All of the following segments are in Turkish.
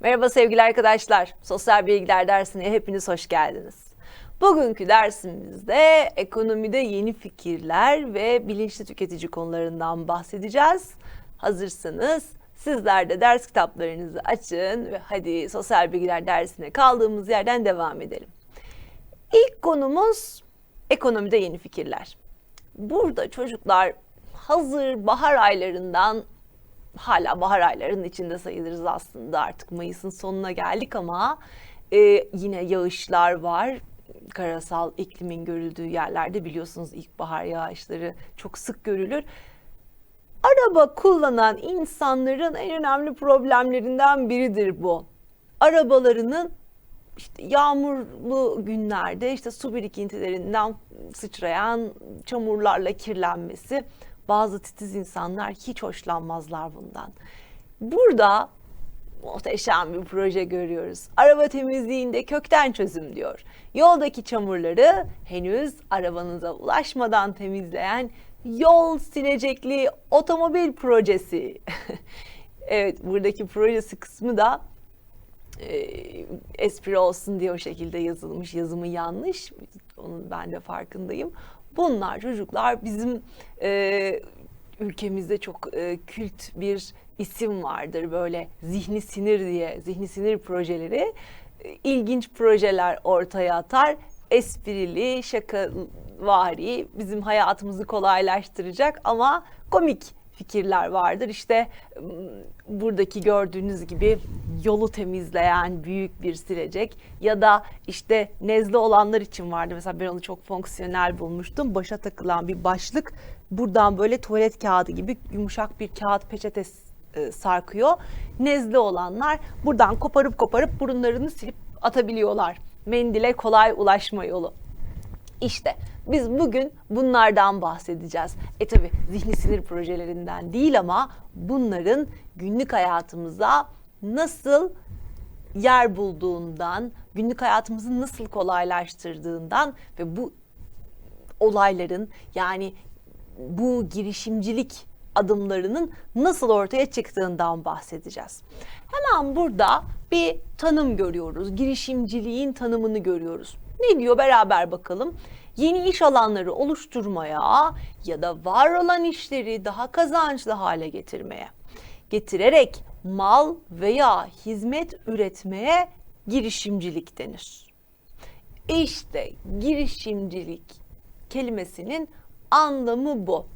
Merhaba sevgili arkadaşlar. Sosyal bilgiler dersine hepiniz hoş geldiniz. Bugünkü dersimizde ekonomide yeni fikirler ve bilinçli tüketici konularından bahsedeceğiz. Hazırsanız sizler de ders kitaplarınızı açın ve hadi sosyal bilgiler dersine kaldığımız yerden devam edelim. İlk konumuz ekonomide yeni fikirler. Burada çocuklar hazır bahar aylarından hala bahar aylarının içinde sayılırız aslında artık Mayıs'ın sonuna geldik ama e, yine yağışlar var. Karasal iklimin görüldüğü yerlerde biliyorsunuz ilkbahar yağışları çok sık görülür. Araba kullanan insanların en önemli problemlerinden biridir bu. Arabalarının işte yağmurlu günlerde işte su birikintilerinden sıçrayan çamurlarla kirlenmesi bazı titiz insanlar hiç hoşlanmazlar bundan. Burada muhteşem bir proje görüyoruz. Araba temizliğinde kökten çözüm diyor. Yoldaki çamurları henüz arabanıza ulaşmadan temizleyen yol silecekli otomobil projesi. evet buradaki projesi kısmı da e, espri olsun diye o şekilde yazılmış. Yazımı yanlış. Onun ben de farkındayım. Bunlar çocuklar bizim e, ülkemizde çok e, kült bir isim vardır. Böyle zihni sinir diye zihni sinir projeleri e, ilginç projeler ortaya atar. Esprili şakavari bizim hayatımızı kolaylaştıracak ama komik fikirler vardır. İşte buradaki gördüğünüz gibi yolu temizleyen büyük bir silecek ya da işte nezle olanlar için vardı. Mesela ben onu çok fonksiyonel bulmuştum. Başa takılan bir başlık buradan böyle tuvalet kağıdı gibi yumuşak bir kağıt peçete e, sarkıyor. Nezle olanlar buradan koparıp koparıp burunlarını silip atabiliyorlar. Mendile kolay ulaşma yolu. İşte biz bugün bunlardan bahsedeceğiz. E tabi zihni sinir projelerinden değil ama bunların günlük hayatımıza nasıl yer bulduğundan, günlük hayatımızı nasıl kolaylaştırdığından ve bu olayların yani bu girişimcilik adımlarının nasıl ortaya çıktığından bahsedeceğiz. Hemen burada bir tanım görüyoruz. Girişimciliğin tanımını görüyoruz. Ne diyor beraber bakalım. Yeni iş alanları oluşturmaya ya da var olan işleri daha kazançlı hale getirmeye, getirerek mal veya hizmet üretmeye girişimcilik denir. İşte girişimcilik kelimesinin anlamı bu.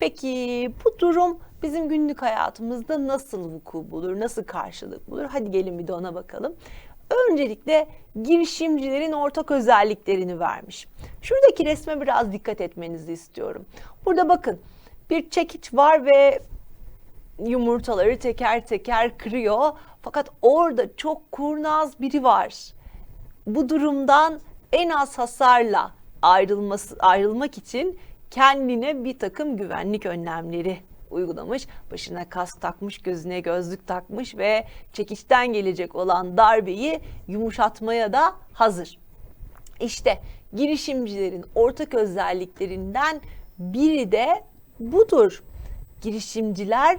Peki bu durum bizim günlük hayatımızda nasıl vuku bulur, nasıl karşılık bulur? Hadi gelin bir de ona bakalım. Öncelikle girişimcilerin ortak özelliklerini vermiş. Şuradaki resme biraz dikkat etmenizi istiyorum. Burada bakın bir çekiç var ve yumurtaları teker teker kırıyor. Fakat orada çok kurnaz biri var. Bu durumdan en az hasarla ayrılması, ayrılmak için kendine bir takım güvenlik önlemleri uygulamış. Başına kask takmış, gözüne gözlük takmış ve çekiçten gelecek olan darbeyi yumuşatmaya da hazır. İşte girişimcilerin ortak özelliklerinden biri de budur. Girişimciler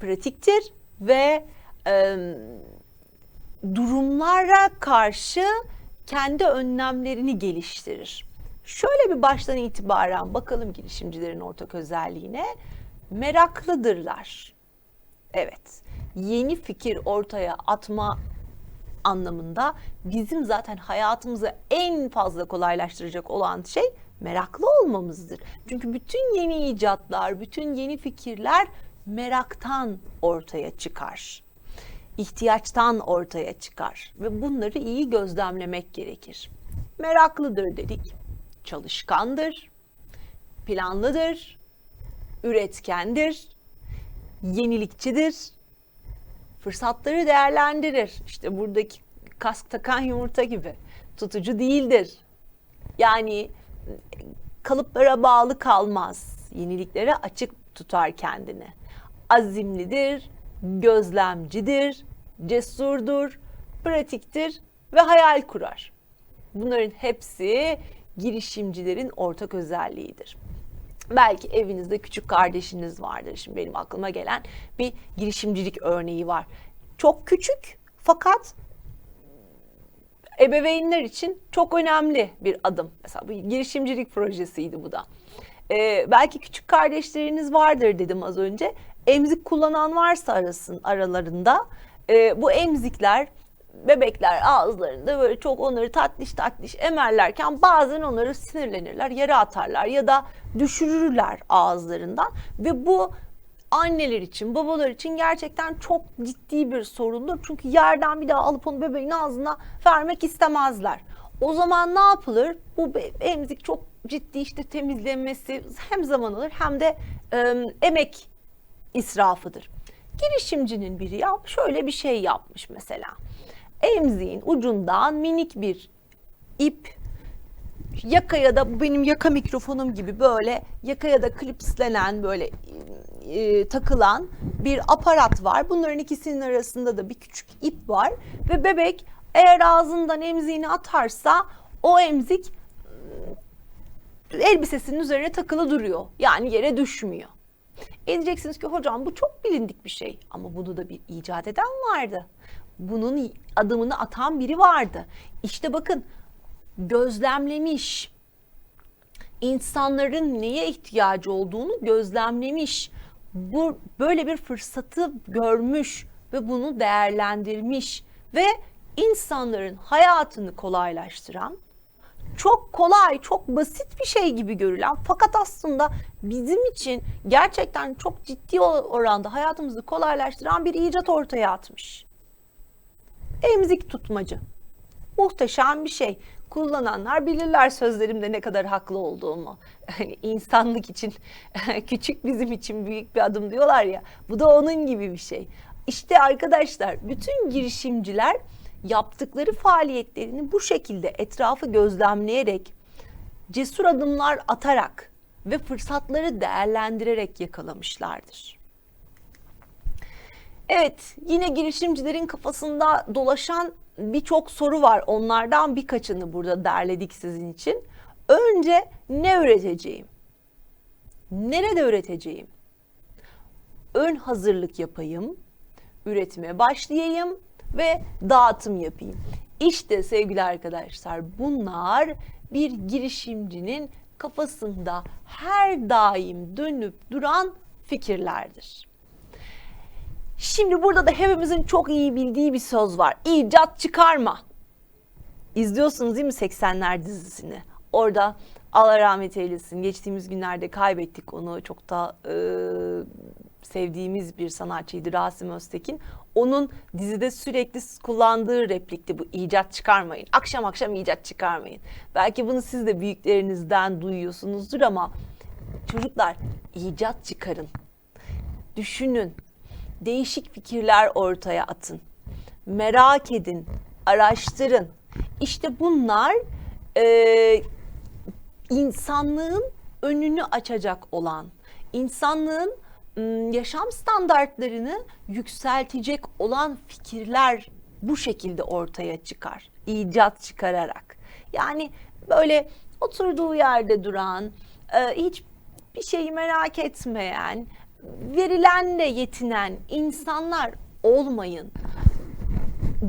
pratiktir ve e, durumlara karşı kendi önlemlerini geliştirir. Şöyle bir baştan itibaren bakalım girişimcilerin ortak özelliğine. Meraklıdırlar. Evet, yeni fikir ortaya atma anlamında bizim zaten hayatımızı en fazla kolaylaştıracak olan şey meraklı olmamızdır. Çünkü bütün yeni icatlar, bütün yeni fikirler meraktan ortaya çıkar. İhtiyaçtan ortaya çıkar ve bunları iyi gözlemlemek gerekir. Meraklıdır dedik, çalışkandır, planlıdır, üretkendir, yenilikçidir, fırsatları değerlendirir. İşte buradaki kask takan yumurta gibi tutucu değildir. Yani kalıplara bağlı kalmaz. Yeniliklere açık tutar kendini. Azimlidir, gözlemcidir, cesurdur, pratiktir ve hayal kurar. Bunların hepsi girişimcilerin ortak özelliğidir. Belki evinizde küçük kardeşiniz vardır. Şimdi benim aklıma gelen bir girişimcilik örneği var. Çok küçük Fakat ebeveynler için çok önemli bir adım. Mesela bu girişimcilik projesiydi bu da. Ee, belki küçük kardeşleriniz vardır dedim az önce. Emzik kullanan varsa arasın aralarında e, bu emzikler bebekler ağızlarında böyle çok onları tatlış tatlış emerlerken bazen onları sinirlenirler, yere atarlar ya da düşürürler ağızlarından ve bu anneler için, babalar için gerçekten çok ciddi bir sorundur. Çünkü yerden bir daha alıp onu bebeğin ağzına vermek istemezler. O zaman ne yapılır? Bu emzik çok ciddi işte temizlenmesi hem zaman alır hem de e, emek israfıdır. Girişimcinin biri ya şöyle bir şey yapmış mesela. Emziğin ucundan minik bir ip yakaya da benim yaka mikrofonum gibi böyle yakaya da klipslenen böyle e, takılan bir aparat var. Bunların ikisinin arasında da bir küçük ip var ve bebek eğer ağzından emziğini atarsa o emzik elbisesinin üzerine takılı duruyor. Yani yere düşmüyor. E diyeceksiniz ki hocam bu çok bilindik bir şey ama bunu da bir icat eden vardı. Bunun adımını atan biri vardı. İşte bakın gözlemlemiş. insanların neye ihtiyacı olduğunu gözlemlemiş. Bu böyle bir fırsatı görmüş ve bunu değerlendirmiş ve insanların hayatını kolaylaştıran çok kolay, çok basit bir şey gibi görülen fakat aslında bizim için gerçekten çok ciddi oranda hayatımızı kolaylaştıran bir icat ortaya atmış. Emzik tutmacı. Muhteşem bir şey. Kullananlar bilirler sözlerimde ne kadar haklı olduğumu. Yani insanlık için küçük bizim için büyük bir adım diyorlar ya. Bu da onun gibi bir şey. İşte arkadaşlar bütün girişimciler yaptıkları faaliyetlerini bu şekilde etrafı gözlemleyerek, cesur adımlar atarak ve fırsatları değerlendirerek yakalamışlardır. Evet, yine girişimcilerin kafasında dolaşan birçok soru var. Onlardan birkaçını burada derledik sizin için. Önce ne üreteceğim? Nerede üreteceğim? Ön hazırlık yapayım, üretime başlayayım ve dağıtım yapayım. İşte sevgili arkadaşlar bunlar bir girişimcinin kafasında her daim dönüp duran fikirlerdir. Şimdi burada da hepimizin çok iyi bildiği bir söz var. İcat çıkarma. İzliyorsunuz değil mi 80'ler dizisini? Orada Allah rahmet eylesin. Geçtiğimiz günlerde kaybettik onu. Çok da e, sevdiğimiz bir sanatçıydı Rasim Öztekin. Onun dizide sürekli kullandığı replikti bu icat çıkarmayın. Akşam akşam icat çıkarmayın. Belki bunu siz de büyüklerinizden duyuyorsunuzdur ama çocuklar icat çıkarın. Düşünün. Değişik fikirler ortaya atın. Merak edin, araştırın. İşte bunlar e, insanlığın önünü açacak olan, insanlığın yaşam standartlarını yükseltecek olan fikirler bu şekilde ortaya çıkar. İcat çıkararak. Yani böyle oturduğu yerde duran, hiç bir şeyi merak etmeyen, verilenle yetinen insanlar olmayın.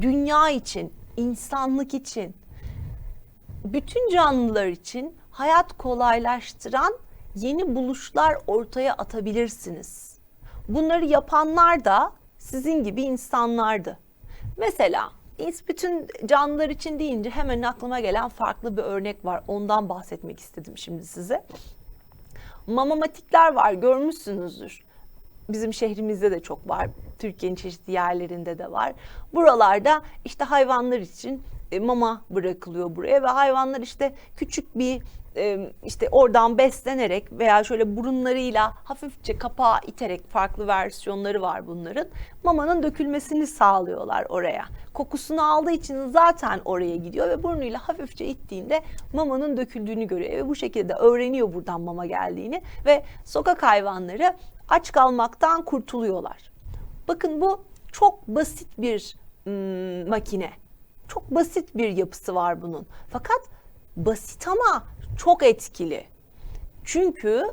Dünya için, insanlık için, bütün canlılar için hayat kolaylaştıran yeni buluşlar ortaya atabilirsiniz. Bunları yapanlar da sizin gibi insanlardı. Mesela bütün canlılar için deyince hemen aklıma gelen farklı bir örnek var. Ondan bahsetmek istedim şimdi size. Mamamatikler var görmüşsünüzdür. Bizim şehrimizde de çok var. Türkiye'nin çeşitli yerlerinde de var. Buralarda işte hayvanlar için e, mama bırakılıyor buraya ve hayvanlar işte küçük bir e, işte oradan beslenerek veya şöyle burunlarıyla hafifçe kapağı iterek farklı versiyonları var bunların. Mamanın dökülmesini sağlıyorlar oraya. Kokusunu aldığı için zaten oraya gidiyor ve burnuyla hafifçe ittiğinde mamanın döküldüğünü görüyor ve bu şekilde öğreniyor buradan mama geldiğini ve sokak hayvanları aç kalmaktan kurtuluyorlar. Bakın bu çok basit bir ım, makine. Çok basit bir yapısı var bunun. Fakat basit ama çok etkili. Çünkü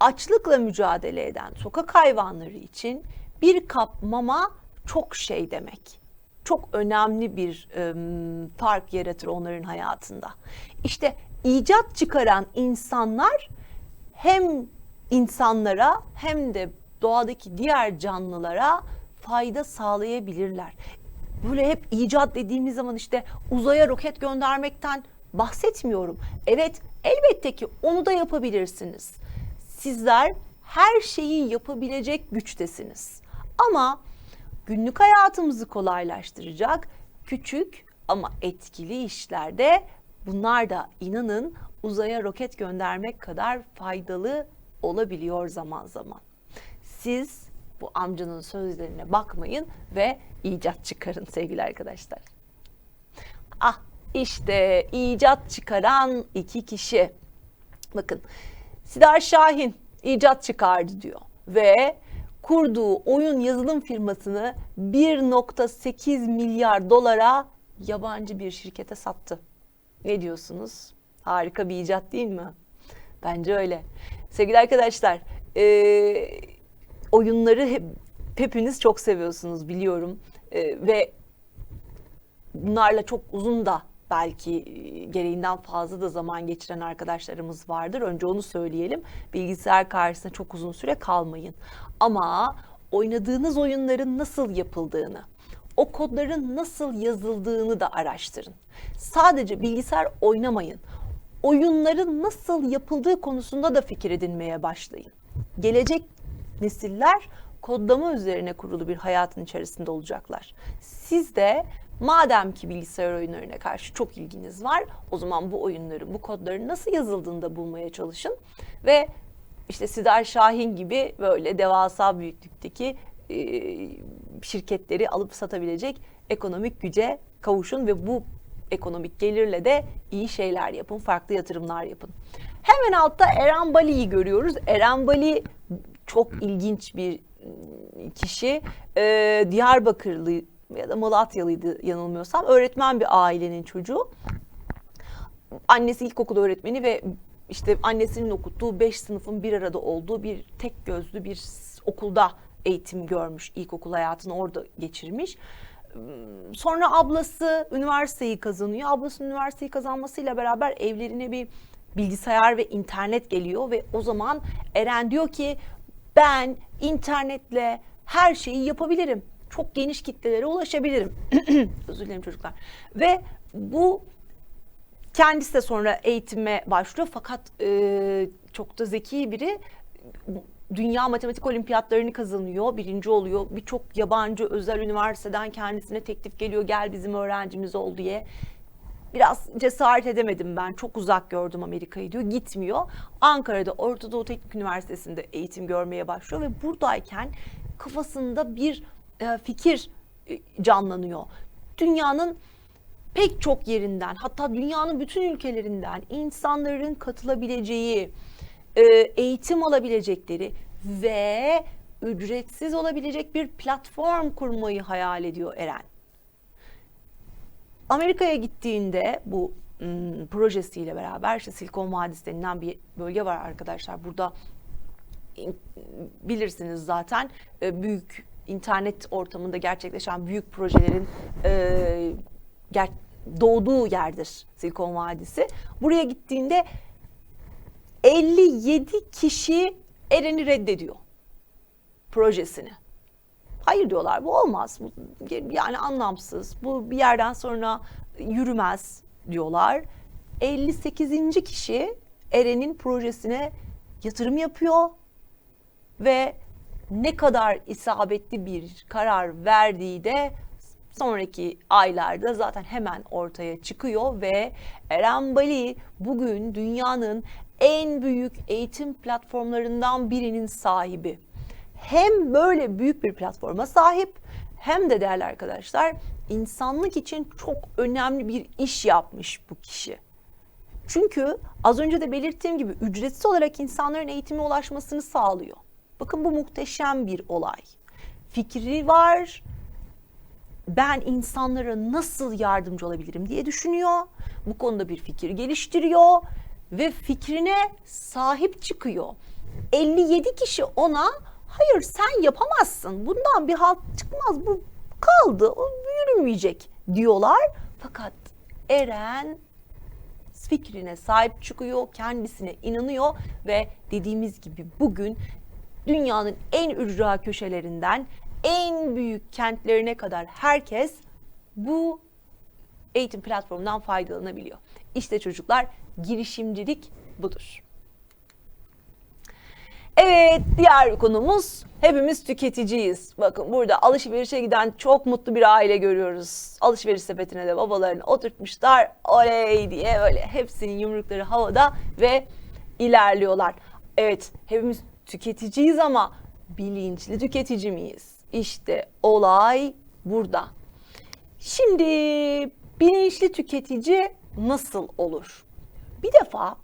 açlıkla mücadele eden sokak hayvanları için bir kap mama çok şey demek. çok önemli bir e, fark yaratır onların hayatında. İşte icat çıkaran insanlar hem insanlara hem de doğadaki diğer canlılara fayda sağlayabilirler. Böyle hep icat dediğimiz zaman işte uzaya roket göndermekten bahsetmiyorum. Evet, elbette ki onu da yapabilirsiniz. Sizler her şeyi yapabilecek güçtesiniz. Ama günlük hayatımızı kolaylaştıracak küçük ama etkili işlerde bunlar da inanın uzaya roket göndermek kadar faydalı olabiliyor zaman zaman. Siz bu amcanın sözlerine bakmayın ve icat çıkarın sevgili arkadaşlar. Ah işte icat çıkaran iki kişi. Bakın Sidar Şahin icat çıkardı diyor ve kurduğu oyun yazılım firmasını 1.8 milyar dolara yabancı bir şirkete sattı. Ne diyorsunuz? Harika bir icat değil mi? Bence öyle. Sevgili arkadaşlar, e, oyunları hep, hepiniz çok seviyorsunuz biliyorum. E, ve bunlarla çok uzun da belki gereğinden fazla da zaman geçiren arkadaşlarımız vardır. Önce onu söyleyelim. Bilgisayar karşısında çok uzun süre kalmayın. Ama oynadığınız oyunların nasıl yapıldığını, o kodların nasıl yazıldığını da araştırın. Sadece bilgisayar oynamayın. Oyunların nasıl yapıldığı konusunda da fikir edinmeye başlayın. Gelecek nesiller kodlama üzerine kurulu bir hayatın içerisinde olacaklar. Siz de madem ki bilgisayar oyunlarına karşı çok ilginiz var, o zaman bu oyunların, bu kodların nasıl yazıldığını da bulmaya çalışın ve işte Sidar Şahin gibi böyle devasa büyüklükteki şirketleri alıp satabilecek ekonomik güce kavuşun ve bu ekonomik gelirle de iyi şeyler yapın, farklı yatırımlar yapın. Hemen altta Eren Bali'yi görüyoruz. Eren Bali çok ilginç bir kişi. Ee, Diyarbakırlı ya da Malatyalıydı yanılmıyorsam. Öğretmen bir ailenin çocuğu. Annesi ilkokul öğretmeni ve işte annesinin okuttuğu beş sınıfın bir arada olduğu bir tek gözlü bir okulda eğitim görmüş. İlkokul hayatını orada geçirmiş. Sonra ablası üniversiteyi kazanıyor. Ablasının üniversiteyi kazanmasıyla beraber evlerine bir bilgisayar ve internet geliyor ve o zaman Eren diyor ki ben internetle her şeyi yapabilirim. Çok geniş kitlelere ulaşabilirim. Özür dilerim çocuklar. Ve bu kendisi de sonra eğitime başlıyor fakat e, çok da zeki biri dünya matematik olimpiyatlarını kazanıyor, birinci oluyor. Birçok yabancı özel üniversiteden kendisine teklif geliyor gel bizim öğrencimiz ol diye. Biraz cesaret edemedim ben. Çok uzak gördüm Amerika'yı diyor. Gitmiyor. Ankara'da Orta Doğu Teknik Üniversitesi'nde eğitim görmeye başlıyor ve buradayken kafasında bir e, fikir e, canlanıyor. Dünyanın pek çok yerinden hatta dünyanın bütün ülkelerinden insanların katılabileceği, e, eğitim alabilecekleri ve ücretsiz olabilecek bir platform kurmayı hayal ediyor Eren. Amerika'ya gittiğinde bu projesiyle beraber işte Silikon Vadisi denilen bir bölge var arkadaşlar. Burada bilirsiniz zaten e, büyük internet ortamında gerçekleşen büyük projelerin e, ger doğduğu yerdir Silikon Vadisi. Buraya gittiğinde 57 kişi Eren'i reddediyor projesini. Hayır diyorlar bu olmaz. Bu, yani anlamsız. Bu bir yerden sonra yürümez diyorlar. 58. kişi Eren'in projesine yatırım yapıyor ve ne kadar isabetli bir karar verdiği de sonraki aylarda zaten hemen ortaya çıkıyor ve Eren Bali bugün dünyanın en büyük eğitim platformlarından birinin sahibi. Hem böyle büyük bir platforma sahip hem de değerli arkadaşlar insanlık için çok önemli bir iş yapmış bu kişi. Çünkü az önce de belirttiğim gibi ücretsiz olarak insanların eğitime ulaşmasını sağlıyor. Bakın bu muhteşem bir olay. Fikri var. Ben insanlara nasıl yardımcı olabilirim diye düşünüyor. Bu konuda bir fikir geliştiriyor ve fikrine sahip çıkıyor. 57 kişi ona hayır sen yapamazsın bundan bir halt çıkmaz bu kaldı. O yürümeyecek diyorlar. Fakat Eren fikrine sahip çıkıyor, kendisine inanıyor ve dediğimiz gibi bugün dünyanın en ücra köşelerinden en büyük kentlerine kadar herkes bu eğitim platformundan faydalanabiliyor. İşte çocuklar girişimcilik budur. Evet, diğer konumuz hepimiz tüketiciyiz. Bakın burada alışverişe giden çok mutlu bir aile görüyoruz. Alışveriş sepetine de babalarını oturtmuşlar. Oley diye böyle hepsinin yumrukları havada ve ilerliyorlar. Evet, hepimiz tüketiciyiz ama bilinçli tüketici miyiz? İşte olay burada. Şimdi bilinçli tüketici nasıl olur? Bir defa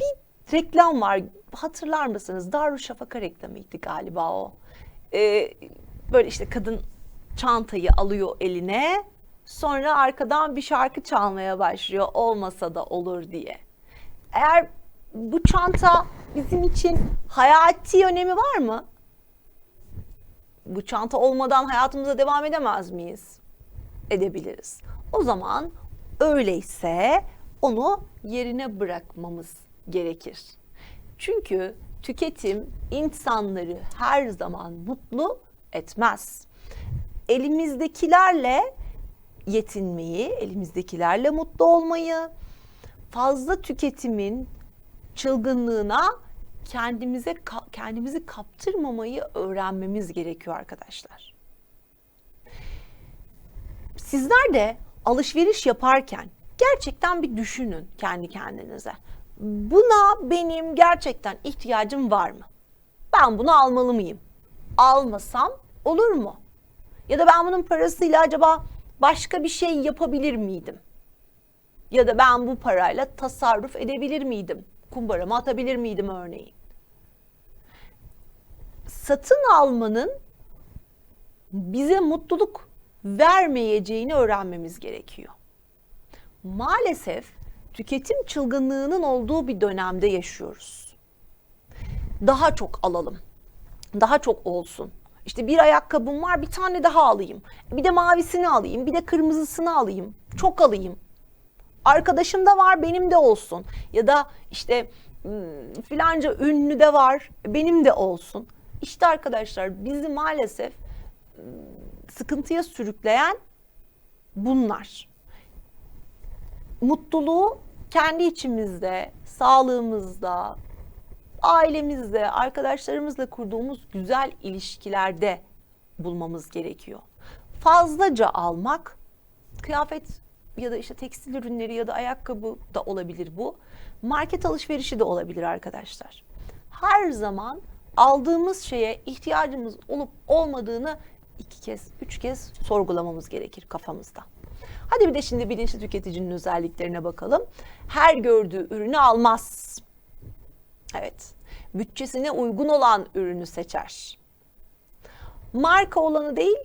bir reklam var. Hatırlar mısınız? Darüşşafaka reklamıydı galiba o. Ee, böyle işte kadın çantayı alıyor eline. Sonra arkadan bir şarkı çalmaya başlıyor. Olmasa da olur diye. Eğer bu çanta bizim için hayati önemi var mı? Bu çanta olmadan hayatımıza devam edemez miyiz? Edebiliriz. O zaman öyleyse onu yerine bırakmamız gerekir. Çünkü tüketim insanları her zaman mutlu etmez. Elimizdekilerle yetinmeyi, elimizdekilerle mutlu olmayı, fazla tüketimin çılgınlığına kendimize kendimizi kaptırmamayı öğrenmemiz gerekiyor arkadaşlar. Sizler de alışveriş yaparken gerçekten bir düşünün kendi kendinize. Buna benim gerçekten ihtiyacım var mı? Ben bunu almalı mıyım? Almasam olur mu? Ya da ben bunun parasıyla acaba başka bir şey yapabilir miydim? Ya da ben bu parayla tasarruf edebilir miydim? Kumbaramı atabilir miydim örneğin? Satın almanın bize mutluluk vermeyeceğini öğrenmemiz gerekiyor. Maalesef tüketim çılgınlığının olduğu bir dönemde yaşıyoruz. Daha çok alalım. Daha çok olsun. İşte bir ayakkabım var, bir tane daha alayım. Bir de mavisini alayım, bir de kırmızısını alayım. Çok alayım. Arkadaşım da var, benim de olsun. Ya da işte filanca ünlü de var, benim de olsun. İşte arkadaşlar bizi maalesef sıkıntıya sürükleyen bunlar. Mutluluğu kendi içimizde, sağlığımızda, ailemizde, arkadaşlarımızla kurduğumuz güzel ilişkilerde bulmamız gerekiyor. Fazlaca almak, kıyafet ya da işte tekstil ürünleri ya da ayakkabı da olabilir bu. Market alışverişi de olabilir arkadaşlar. Her zaman aldığımız şeye ihtiyacımız olup olmadığını iki kez, üç kez sorgulamamız gerekir kafamızda. Hadi bir de şimdi bilinçli tüketicinin özelliklerine bakalım. Her gördüğü ürünü almaz. Evet. Bütçesine uygun olan ürünü seçer. Marka olanı değil,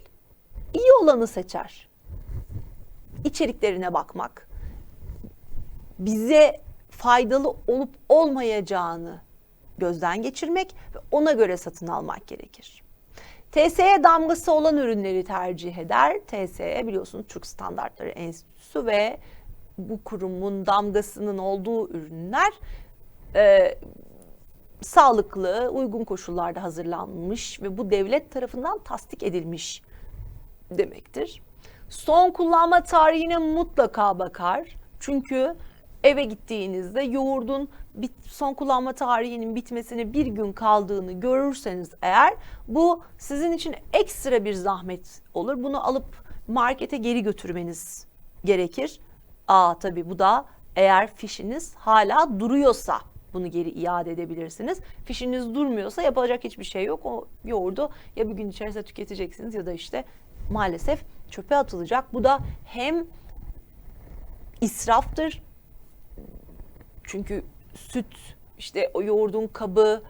iyi olanı seçer. İçeriklerine bakmak, bize faydalı olup olmayacağını gözden geçirmek ve ona göre satın almak gerekir. TSE damgası olan ürünleri tercih eder. TSE biliyorsunuz Türk Standartları Enstitüsü ve bu kurumun damgasının olduğu ürünler e, sağlıklı, uygun koşullarda hazırlanmış ve bu devlet tarafından tasdik edilmiş demektir. Son kullanma tarihine mutlaka bakar. Çünkü eve gittiğinizde yoğurdun bit, son kullanma tarihinin bitmesine bir gün kaldığını görürseniz eğer bu sizin için ekstra bir zahmet olur. Bunu alıp markete geri götürmeniz gerekir. Aa tabii bu da eğer fişiniz hala duruyorsa bunu geri iade edebilirsiniz. Fişiniz durmuyorsa yapacak hiçbir şey yok. O yoğurdu ya bir gün içerisinde tüketeceksiniz ya da işte maalesef çöpe atılacak. Bu da hem israftır çünkü süt, işte o yoğurdun kabı,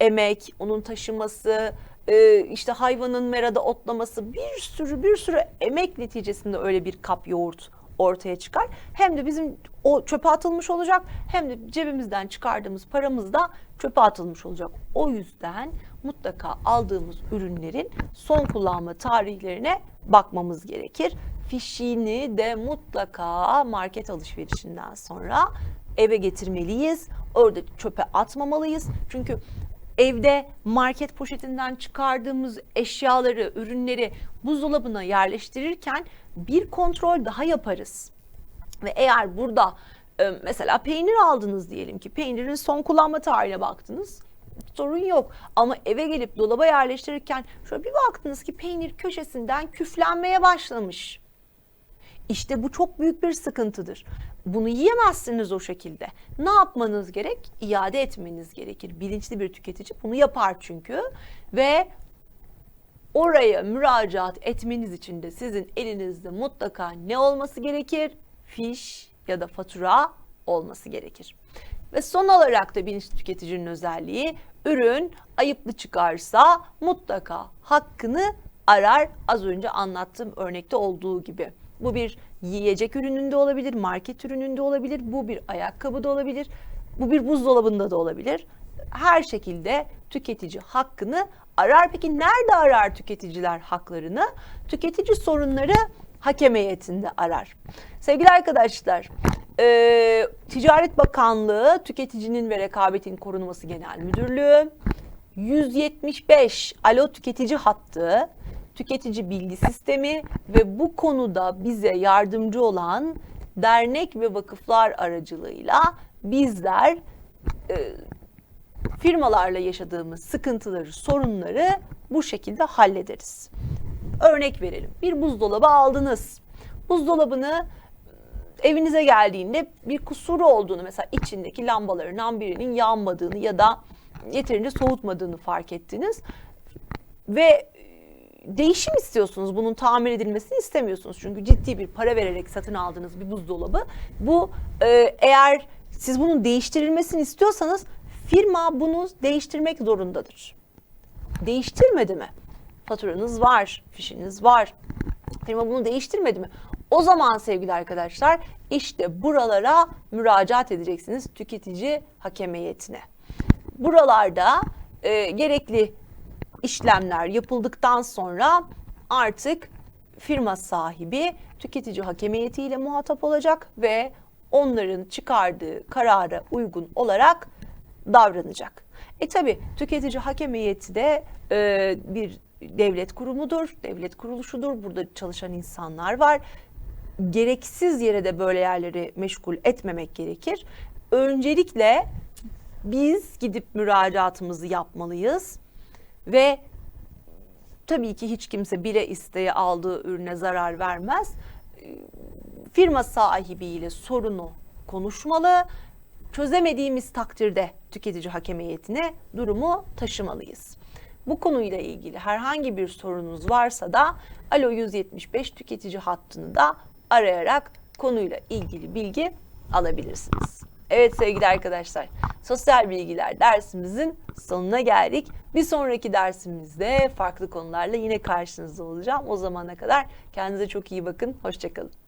emek, onun taşıması, e, işte hayvanın merada otlaması bir sürü bir sürü emek neticesinde öyle bir kap yoğurt ortaya çıkar. Hem de bizim o çöpe atılmış olacak hem de cebimizden çıkardığımız paramız da çöpe atılmış olacak. O yüzden mutlaka aldığımız ürünlerin son kullanma tarihlerine bakmamız gerekir. Fişini de mutlaka market alışverişinden sonra eve getirmeliyiz. Orada çöpe atmamalıyız. Çünkü evde market poşetinden çıkardığımız eşyaları, ürünleri buzdolabına yerleştirirken bir kontrol daha yaparız. Ve eğer burada e, mesela peynir aldınız diyelim ki peynirin son kullanma tarihine baktınız sorun yok. Ama eve gelip dolaba yerleştirirken şöyle bir baktınız ki peynir köşesinden küflenmeye başlamış. İşte bu çok büyük bir sıkıntıdır. Bunu yiyemezsiniz o şekilde. Ne yapmanız gerek? İade etmeniz gerekir. Bilinçli bir tüketici bunu yapar çünkü. Ve oraya müracaat etmeniz için de sizin elinizde mutlaka ne olması gerekir? Fiş ya da fatura olması gerekir. Ve son olarak da bilinçli tüketicinin özelliği ürün ayıplı çıkarsa mutlaka hakkını arar az önce anlattığım örnekte olduğu gibi. Bu bir yiyecek ürününde olabilir, market ürününde olabilir, bu bir ayakkabı da olabilir, bu bir buzdolabında da olabilir. Her şekilde tüketici hakkını arar. Peki nerede arar tüketiciler haklarını? Tüketici sorunları hakem heyetinde arar. Sevgili arkadaşlar, e, Ticaret Bakanlığı Tüketicinin ve Rekabetin Korunması Genel Müdürlüğü 175 Alo Tüketici Hattı tüketici bilgi sistemi ve bu konuda bize yardımcı olan dernek ve vakıflar aracılığıyla bizler e, firmalarla yaşadığımız sıkıntıları, sorunları bu şekilde hallederiz. Örnek verelim. Bir buzdolabı aldınız. Buzdolabını evinize geldiğinde bir kusuru olduğunu mesela içindeki lambalarından birinin yanmadığını ya da yeterince soğutmadığını fark ettiniz. Ve değişim istiyorsunuz. Bunun tamir edilmesini istemiyorsunuz. Çünkü ciddi bir para vererek satın aldığınız bir buzdolabı. Bu e, eğer siz bunun değiştirilmesini istiyorsanız firma bunu değiştirmek zorundadır. Değiştirmedi mi? Faturanız var, fişiniz var. Firma bunu değiştirmedi mi? O zaman sevgili arkadaşlar işte buralara müracaat edeceksiniz tüketici hakemiyetine. Buralarda e, gerekli işlemler yapıldıktan sonra artık firma sahibi tüketici hakemiyetiyle muhatap olacak ve onların çıkardığı karara uygun olarak davranacak. E tabi tüketici hakemiyeti de e, bir devlet kurumudur, devlet kuruluşudur. Burada çalışan insanlar var. Gereksiz yere de böyle yerleri meşgul etmemek gerekir. Öncelikle biz gidip müracaatımızı yapmalıyız ve tabii ki hiç kimse bile isteye aldığı ürüne zarar vermez. Firma sahibiyle sorunu konuşmalı. Çözemediğimiz takdirde tüketici hakemiyetine durumu taşımalıyız. Bu konuyla ilgili herhangi bir sorunuz varsa da Alo 175 tüketici hattını da arayarak konuyla ilgili bilgi alabilirsiniz. Evet sevgili arkadaşlar, sosyal bilgiler dersimizin sonuna geldik. Bir sonraki dersimizde farklı konularla yine karşınızda olacağım. O zamana kadar kendinize çok iyi bakın. Hoşçakalın.